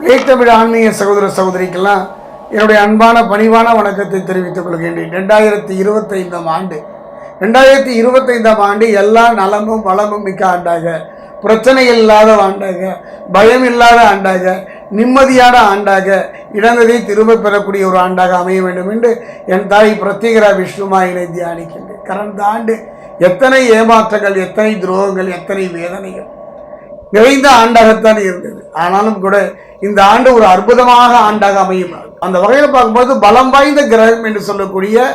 தமிழ் ஆன்மீக சகோதர சகோதரிக்கெல்லாம் என்னுடைய அன்பான பணிவான வணக்கத்தை தெரிவித்துக் கொள்கின்றேன். ரெண்டாயிரத்தி இருபத்தைந்தாம் ஆண்டு. ரெண்டாயிரத்தி இருபத்தைந்தாம் ஆண்டு எல்லா நலமும் வளமும் மிக்க ஆண்டாக பிரச்சனை இல்லாத ஆண்டாக பயம் இல்லாத ஆண்டாக நிம்மதியான ஆண்டாக இழந்ததை திரும்ப பெறக்கூடிய ஒரு ஆண்டாக அமைய வேண்டும் என்று என் தாய் பிரத்யேகரா விஷ்ணுமாயினை தியானிக்கின்றேன். கடந்த ஆண்டு எத்தனை ஏமாற்றங்கள் எத்தனை துரோகங்கள் எத்தனை வேதனைகள் நிறைந்த ஆண்டாகத்தான் இருந்தது. ஆனாலும் கூட இந்த ஆண்டு ஒரு அற்புதமாக ஆண்டாக அமையும். அந்த வகையில் பார்க்கும்போது பலம் வாய்ந்த கிரகம் என்று சொல்லக்கூடிய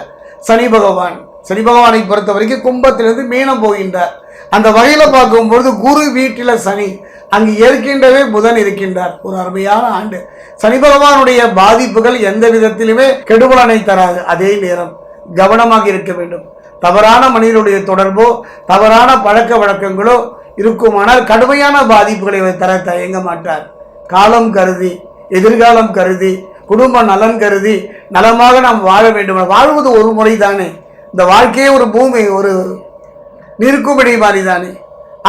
சனி பகவான். சனி பகவானை பொறுத்த வரைக்கும் கும்பத்திலிருந்து மீனம் போகின்றார் அந்த வகையில் பார்க்கும்பொழுது குரு வீட்டில் சனி. அங்கு ஏற்கின்றவே புதன் இருக்கின்றார். ஒரு அருமையான ஆண்டு. சனி பகவானுடைய பாதிப்புகள் எந்த விதத்திலுமே கெடுபலனை தராது. அதே நேரம் கவனமாக இருக்க வேண்டும். தவறான மனிதனுடைய தொடர்போ தவறான பழக்க வழக்கங்களோ இருக்குமானால் கடுமையான பாதிப்புகளை அவர் தர தயங்க மாட்டார். காலம் கருதி எதிர்காலம் கருதி குடும்ப நலன் கருதி நலமாக நாம் வாழ வேண்டும். வாழ்வது ஒரு முறை தானே இந்த வாழ்க்கையே ஒரு பூமி ஒரு நிற்கும்படி மாதிரி தானே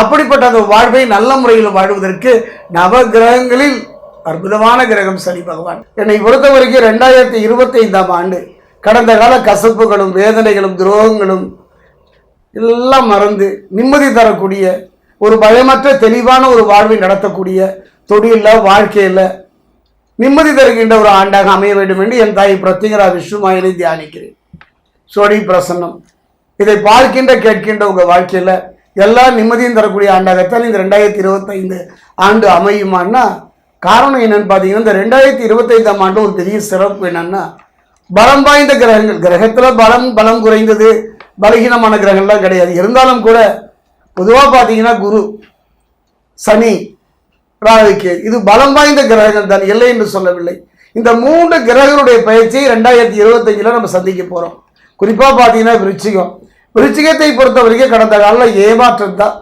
அப்படிப்பட்ட அந்த வாழ்வை நல்ல முறையில் வாழ்வதற்கு நவ கிரகங்களில் அற்புதமான கிரகம் சனி பகவான். என்னை பொறுத்த வரைக்கும் ரெண்டாயிரத்தி இருபத்தி ஐந்தாம் ஆண்டு கடந்த கால கசப்புகளும் வேதனைகளும் துரோகங்களும் எல்லாம் மறந்து நிம்மதி தரக்கூடிய ஒரு பயமற்ற தெளிவான ஒரு வாழ்வை நடத்தக்கூடிய தொழிலில் வாழ்க்கையில் நிம்மதி தருகின்ற ஒரு ஆண்டாக அமைய வேண்டும் என்று என் தாய் பிரத்யங்கரா விஷ்ணுமாயனை தியானிக்கிறேன். சோடி பிரசன்னம். இதை பார்க்கின்ற கேட்கின்ற உங்கள் வாழ்க்கையில் எல்லா நிம்மதியும் தரக்கூடிய ஆண்டாகத்தான் இந்த ரெண்டாயிரத்தி இருபத்தைந்து ஆண்டு அமையுமான்னா காரணம் என்னன்னு பார்த்தீங்கன்னா இந்த ரெண்டாயிரத்தி இருபத்தைந்தாம் ஆண்டு ஒரு பெரிய சிறப்பு என்னன்னா பலம் வாய்ந்த கிரகங்கள். கிரகத்தில் பலம் பலம் குறைந்தது பலகீனமான கிரகங்கள்லாம் கிடையாது. இருந்தாலும் கூட பொதுவாக பார்த்தீங்கன்னா குரு சனி ராகுகேது இது பலம் வாய்ந்த கிரகங்கள் தான் இல்லை என்று சொல்லவில்லை. இந்த மூன்று கிரகங்களுடைய பயிற்சியை ரெண்டாயிரத்தி இருபத்தஞ்சில் நம்ம சந்திக்க போகிறோம் குறிப்பாக பார்த்தீங்கன்னா விருச்சிகம். விருச்சிகத்தை பொறுத்த வரைக்கும் கடந்த காலில் ஏமாற்றம் தான்.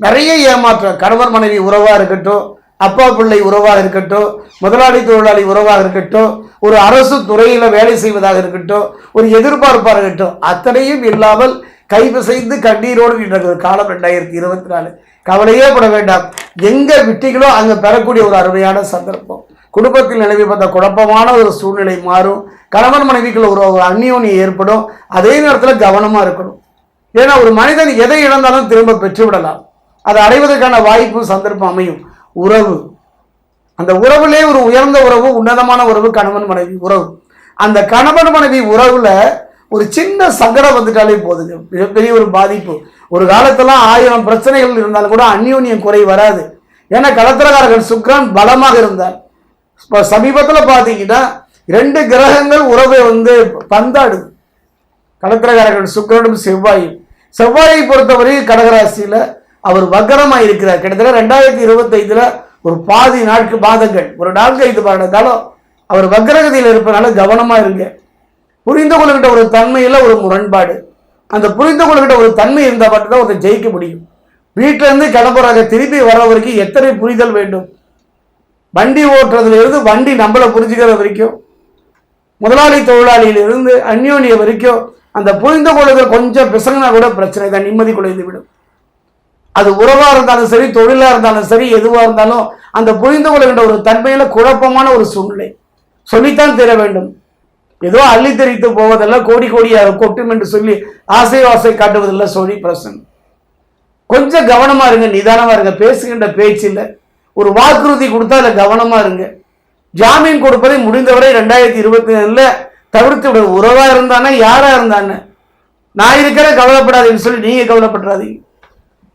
நிறைய ஏமாற்றம். கணவர் மனைவி உறவாக இருக்கட்டும் அப்பா பிள்ளை உறவாக இருக்கட்டும் முதலாளி தொழிலாளி உறவாக இருக்கட்டும் ஒரு அரசு துறையில் வேலை செய்வதாக இருக்கட்டும் ஒரு எதிர்பார்ப்பாக இருக்கட்டும் அத்தனையும் இல்லாமல் கைபிசைந்து கண்ணீரோடு நின்ற காலம் ரெண்டாயிரத்தி இருபத்தி நாலு கவலையே பட வேண்டாம். எங்கே விட்டீங்களோ அங்கே பெறக்கூடிய ஒரு அருமையான சந்தர்ப்பம். குடும்பத்தில் நிலவி வந்த குழப்பமான ஒரு சூழ்நிலை மாறும். கணவன் மனைவிக்குள்ள ஒரு ஒரு அந்நியோன்யம் ஏற்படும். அதே நேரத்தில் கவனமாக இருக்கணும். ஏன்னா ஒரு மனிதன் எதை இழந்தாலும் திரும்ப பெற்றுவிடலாம். அதை அடைவதற்கான வாய்ப்பு சந்தர்ப்பம் அமையும். உறவு. அந்த உறவுலே ஒரு உயர்ந்த உறவு உன்னதமான உறவு கணவன் மனைவி உறவு. அந்த கணவன் மனைவி உறவுல ஒரு சின்ன சங்கடம் வந்துட்டாலே போதுங்க. மிகப்பெரிய ஒரு பாதிப்பு. ஒரு காலத்தெல்லாம் ஆயிரம் பிரச்சனைகள் இருந்தாலும் கூட அந்யோன்யம் குறை வராது. ஏன்னா களத்திரகாரர்கள் சுக்ரான் பலமாக இருந்தார். இப்போ சமீபத்தில் பார்த்தீங்கன்னா ரெண்டு கிரகங்கள் உறவை வந்து பந்தாடுது. களத்திரகாரர்கள் சுக்கிரனும் செவ்வாயும். செவ்வாயை பொறுத்தவரை கடகராசியில் அவர் வக்கரமாக இருக்கிறார். கிட்டத்தட்ட ரெண்டாயிரத்தி இருபத்தைந்தில் ஒரு பாதி நாட்கு மாதங்கள் ஒரு நான்கு ஐந்து வருட காலம் அவர் வக்கரகதியில் இருப்பதனால கவனமாக இருங்க. புரிந்து கொள்கின்ற ஒரு தன்மையில் ஒரு முரண்பாடு. அந்த புரிந்து கொள்கின்ற ஒரு தன்மை இருந்தால் மட்டும்தான் ஒருத்தர் ஜெயிக்க முடியும். வீட்டிலேருந்து கிளம்புறாங்க திருப்பி வர வரைக்கும் எத்தனை புரிதல் வேண்டும்? வண்டி ஓட்டுறதுலேருந்து வண்டி நம்மளை புரிஞ்சுக்கிற வரைக்கும் முதலாளி தொழிலாளியிலிருந்து அந்யோனிய வரைக்கும் அந்த புரிந்து கொள்ளுதல் கொஞ்சம் பிசங்கினா கூட பிரச்சனை தான் நிம்மதி குலைந்து விடும். அது உறவாக இருந்தாலும் சரி தொழிலாக இருந்தாலும் சரி எதுவாக இருந்தாலும் அந்த புரிந்து கொள்கின்ற ஒரு தன்மையில் குழப்பமான ஒரு சூழ்நிலை. சொல்லித்தான் தர வேண்டும். ஏதோ அள்ளி தெரித்து போவதல்ல கோடி கோடியாக கொட்டும் என்று சொல்லி ஆசை வாசை காட்டுவதில்லை சோனி பிரசன். கொஞ்சம் கவனமாக இருங்க நிதானமாக இருங்க பேசுகின்ற பேச்சில் ஒரு வாக்குறுதி கொடுத்தா அதில் கவனமாக இருங்க. ஜாமீன் கொடுப்பதை முடிந்தவரை ரெண்டாயிரத்தி இருபத்தி ஏழுல தவிர்த்து விட. உறவாக இருந்தானே யாராக இருந்தானே? நான் இருக்கிற கவலைப்படாதீங்கன்னு சொல்லி நீங்கள் கவலைப்படாதீங்க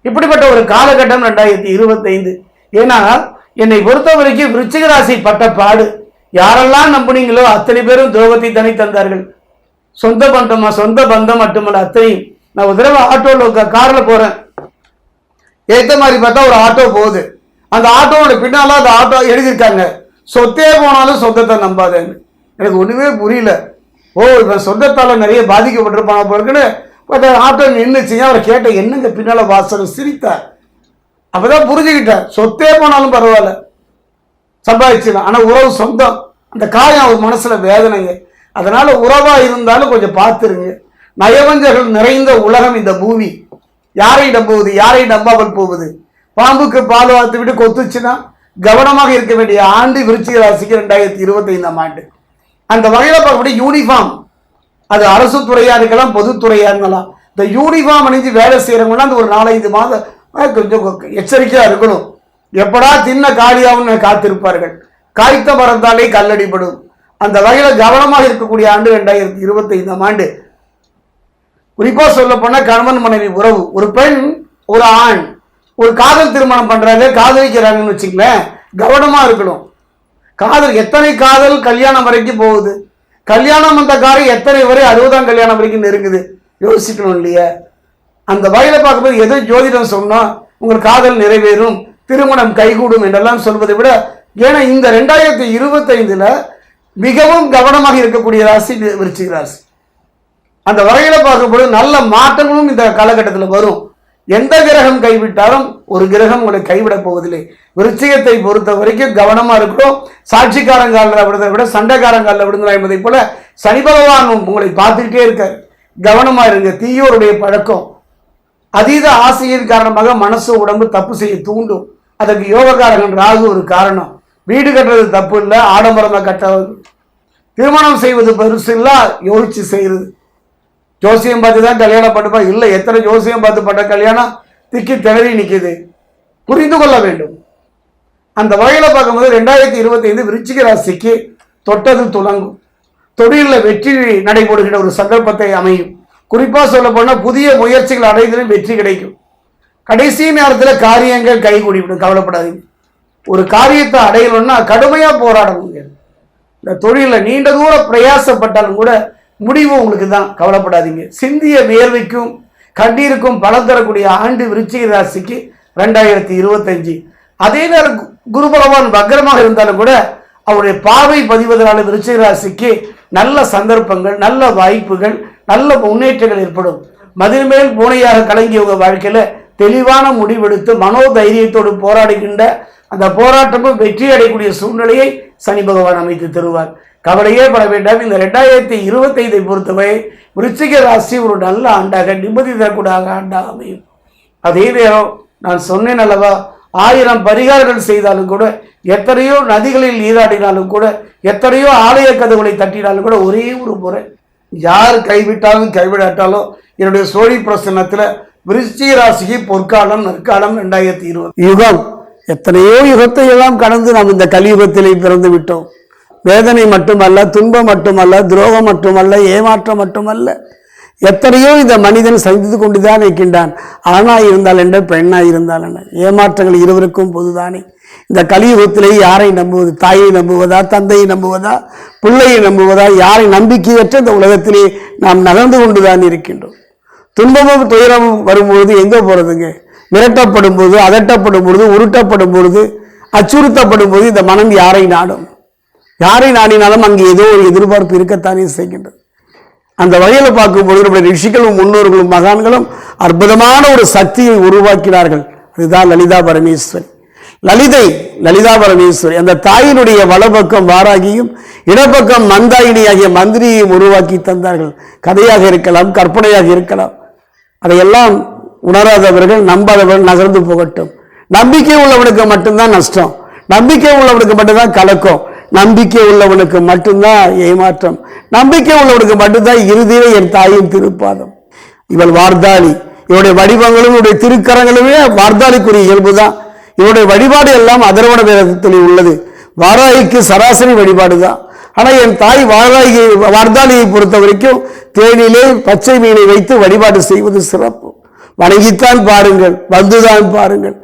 இப்படிப்பட்ட ஒரு காலகட்டம் ரெண்டாயிரத்தி இருபத்தைந்து. ஏன்னா என்னை பொறுத்த வரைக்கும் விருச்சிகராசி பட்ட பாடு. யாரெல்லாம் நம்புனீங்களோ அத்தனை பேரும் துரோகத்தை தனி தந்தார்கள். சொந்த பந்தமா சொந்த பந்தம் மட்டுமல்ல அத்தனையும். நான் ஒரு தடவை ஆட்டோவில் காரில் போகிறேன் ஏற்ற மாதிரி பார்த்தா ஒரு ஆட்டோ போகுது. அந்த ஆட்டோவோட பின்னால் அந்த ஆட்டோ எழுதியிருக்காங்க. சொத்தே போனாலும் சொந்தத்தை நம்பாதேன்னு. எனக்கு ஒன்றுமே புரியல. ஓ இவன் சொந்தத்தால் நிறைய பாதிக்கப்பட்டிருப்பான போறதுன்னு பட் ஆட்டோ நின்றுச்சுங்க அவரை கேட்டேன் என்னங்க பின்னால் வாசல் சிரித்தார். அப்பதான் புரிஞ்சுக்கிட்டேன் சொத்தே போனாலும் பரவாயில்ல. சம்பாதிச்சிடலாம் ஆனால் உறவு சொந்தம். அந்த காயம் அவர் மனசில் வேதனைங்க. அதனால் உறவாக இருந்தாலும் கொஞ்சம் பார்த்துருங்க. நயவஞ்சர்கள் நிறைந்த உலகம் இந்த பூமி. யாரை நம்புவது? யாரை நம்பாமல் போவது? பாம்புக்கு பால் வார்த்து விட்டு கொத்துச்சுன்னா கவனமாக இருக்க வேண்டிய ஆண்டு விருச்சிக ராசிக்கு ரெண்டாயிரத்தி இருபத்தைந்தாம் ஆண்டு. அந்த வகையில் பார்க்கக்கூடிய யூனிஃபார்ம் அது அரசு துறையாக இருக்கலாம் பொதுத்துறையாக இருக்கலாம். இந்த யூனிஃபார்ம் அணிஞ்சு வேலை செய்யறவங்களாம் அந்த ஒரு நாலஞ்சு மாதம் கொஞ்சம் எச்சரிக்கையாக இருக்கணும். எப்படா சின்ன காலியாகும்னு காத்திருப்பார்கள்? காய்த்த மரத்தாலே கல்லடிப்படும். அந்த வகையில் கவனமாக இருக்கக்கூடிய ஆண்டு ரெண்டாயிரத்தி இருபத்தி ஐந்தாம் ஆண்டு. குறிப்பாக சொல்ல கணவன் மனைவி உறவு. ஒரு பெண் ஒரு ஆண் ஒரு காதல் திருமணம் பண்ணுறாங்க காதலிக்கிறாங்கன்னு வச்சுங்களேன் கவனமாக இருக்கணும். காதல் எத்தனை காதல் கல்யாணம் வரைக்கும் போகுது? கல்யாணம் அந்த காரியம் எத்தனை வரை அறுபதாம் கல்யாணம் வரைக்கும் நெருங்குது? யோசிக்கணும் இல்லையா? அந்த வகையில் பார்க்கும்போது எதோ ஜோதிடம் சொன்னால் உங்கள் காதல் நிறைவேறும். திருமணம் கைகூடும் என்றெல்லாம் சொல்வதை விட ஏன்னா இந்த ரெண்டாயிரத்தி இருபத்தைந்தில் மிகவும் கவனமாக இருக்கக்கூடிய ராசி வி- விருச்சிக ராசி. அந்த வகையில் பார்க்கும்போது நல்ல மாற்றங்களும் இந்த காலகட்டத்தில் வரும். எந்த கிரகம் கைவிட்டாலும் ஒரு கிரகம் உங்களை கைவிடப் போவதில்லை. விருச்சிகத்தை பொறுத்த வரைக்கும் கவனமாக இருக்கிறோம் சாட்சிக்காரங்காலில் விடுதலை விட சண்டைக்காரங்காலில் விடுங்களா என்பதை போல சனி பகவான் உங்களை பார்த்துக்கிட்டே இருக்கார். கவனமாக இருங்க. தீயோருடைய பழக்கம். அதீத ஆசையின் காரணமாக மனசு உடம்பு தப்பு செய்ய தூண்டும். அதற்கு யோகக்காரகன் ராகு ஒரு காரணம். வீடு கட்டுறது தப்பு இல்லை ஆடம்பரமாக கட்ட திருமணம் செய்வது பெருசு இல்லை யோசிச்சு செய்கிறது ஜோசியம் பார்த்து தான் கல்யாணம் பண்ணுப்பா இல்லை எத்தனை ஜோசியம் பார்த்து பண்ண கல்யாணம்? திக்கி திணறி நிற்குது புரிந்து கொள்ள வேண்டும். அந்த வகையில் பார்க்கும்போது ரெண்டாயிரத்தி இருபத்தைந்து விருச்சிக ராசிக்கு தொட்டது துலங்கும். தொழிலில் வெற்றி நடைபெறுகிற ஒரு சந்தர்ப்பத்தை அமையும். குறிப்பாக சொல்ல போனால் புதிய முயற்சிகள் அடைந்ததும் வெற்றி கிடைக்கும். கடைசி நேரத்தில் காரியங்கள் கைகூடிவிடும் கவலைப்படாதீங்க. ஒரு காரியத்தை அடையணும்னா கடுமையாக போராடணுங்க. இந்த தொழிலில் நீண்ட தூரம் பிரயாசப்பட்டாலும் கூட முடிவு உங்களுக்கு தான் கவலைப்படாதீங்க. சிந்திய வியர்வைக்கும் கண்ணீருக்கும் பலம் தரக்கூடிய ஆண்டு விருச்சிக ராசிக்கு ரெண்டாயிரத்தி இருபத்தஞ்சு. அதே நேரம் கு- குரு பகவான் வக்ரமாக இருந்தாலும் கூட அவருடைய பார்வை பதிவதனால விருச்சிக ராசிக்கு நல்ல சந்தர்ப்பங்கள் நல்ல வாய்ப்புகள் நல்ல முன்னேற்றங்கள் ஏற்படும். மதில் மேல் பூனையாக கலங்கியவங்க வாழ்க்கையில் தெளிவான முடிவெடுத்து மனோதைரியத்தோடு போராடுகின்ற அந்த போராட்டமும் வெற்றி அடையக்கூடிய சூழ்நிலையை சனி பகவான் அமைத்து தருவார். கவலையே பட வேண்டாம். இந்த ரெண்டாயிரத்தி இருபத்தைந்தை பொறுத்தவரை விருச்சிக ராசி ஒரு நல்ல ஆண்டாக நிம்மதி தரக்கூடிய ஆண்டாக அமையும். அதே நேரம் நான் சொன்னேன் அல்லவா ஆயிரம் பரிகாரங்கள் செய்தாலும் கூட எத்தனையோ நதிகளில் நீராடினாலும் கூட எத்தனையோ ஆலய கதவுகளை தட்டினாலும் கூட ஒரே ஒரு முறை யார் கைவிட்டாலும் கைவிடாட்டாலும் என்னுடைய சோழி பிரசன்னத்தில் விருச்சிக ராசிக்கு பொற்காலம் நற்காலம் ரெண்டாயிரத்தி இருபது. யுகம். எத்தனையோ யுகத்தை எல்லாம் கடந்து நாம் இந்த கலியுகத்திலே பிறந்து விட்டோம். வேதனை மட்டுமல்ல துன்பம் மட்டுமல்ல துரோகம் மட்டுமல்ல ஏமாற்றம் மட்டுமல்ல. எத்தனையோ இந்த மனிதன் சந்தித்து கொண்டுதான் இருக்கின்றான். ஆணாய் இருந்தால் என்ன பெண்ணாய் இருந்தால் என்ன? ஏமாற்றங்கள் இருவருக்கும் பொதுதானே. இந்த கலியுகத்திலே யாரை நம்புவது? தாயை நம்புவதா தந்தையை நம்புவதா பிள்ளையை நம்புவதா? யாரை நம்பிக்கையற்ற இந்த உலகத்திலே நாம் நகர்ந்து கொண்டுதான் இருக்கின்றோம். துன்பமும் துயரமும் வரும்பொழுது எங்கே போகிறதுங்க மிரட்டப்படும் பொழுது அதட்டப்படும் பொழுது உருட்டப்படும் பொழுது அச்சுறுத்தப்படும் போது இந்த மனம் யாரை நாடும்? யாரை நாடினாலும் அங்கே ஏதோ ஒரு எதிர்பார்ப்பு இருக்கத்தானே செய்கின்றது. அந்த வகையில் பார்க்கும்போது நம்முடைய ரிஷிகளும் முன்னோர்களும் மகான்களும் அற்புதமான ஒரு சக்தியை உருவாக்கினார்கள். அதுதான் லலிதா பரமேஸ்வரி. லலிதை லலிதா பரமேஸ்வரி அந்த தாயினுடைய வலப்பக்கம் வாராகியும் இடப்பக்கம் மந்தாயினி ஆகிய மந்திரியையும் உருவாக்கி தந்தார்கள். கதையாக இருக்கலாம் கற்பனையாக இருக்கலாம். அதையெல்லாம் உணராதவர்கள் நம்பாதவர்கள் நகர்ந்து போகட்டும். நம்பிக்கை உள்ளவனுக்கு மட்டும்தான் நஷ்டம். நம்பிக்கை உள்ளவனுக்கு மட்டும்தான் கலக்கம். நம்பிக்கை உள்ளவனுக்கு மட்டும்தான் ஏமாற்றம். நம்பிக்கை உள்ளவனுக்கு மட்டும்தான் இறுதியிலே என் தாயின் திருப்பாதம். இவள் வார்தாளி. இவருடைய வடிவங்களும் இவருடைய திருக்கரங்களுமே வார்தாளிக்குரிய இயல்பு தான் இவருடைய வழிபாடு எல்லாம் அதர்வண வேதத்தில் உள்ளது. வாராய்க்கு சராசரி வழிபாடு தான் ஆனால் என் தாய் வாராகி வார்தாளியை பொறுத்த வரைக்கும் தேனிலே பச்சை மீனை வைத்து வழிபாடு செய்வது சிறப்பு. வணங்கித்தான் பாருங்கள் வந்துதான் பாருங்கள்.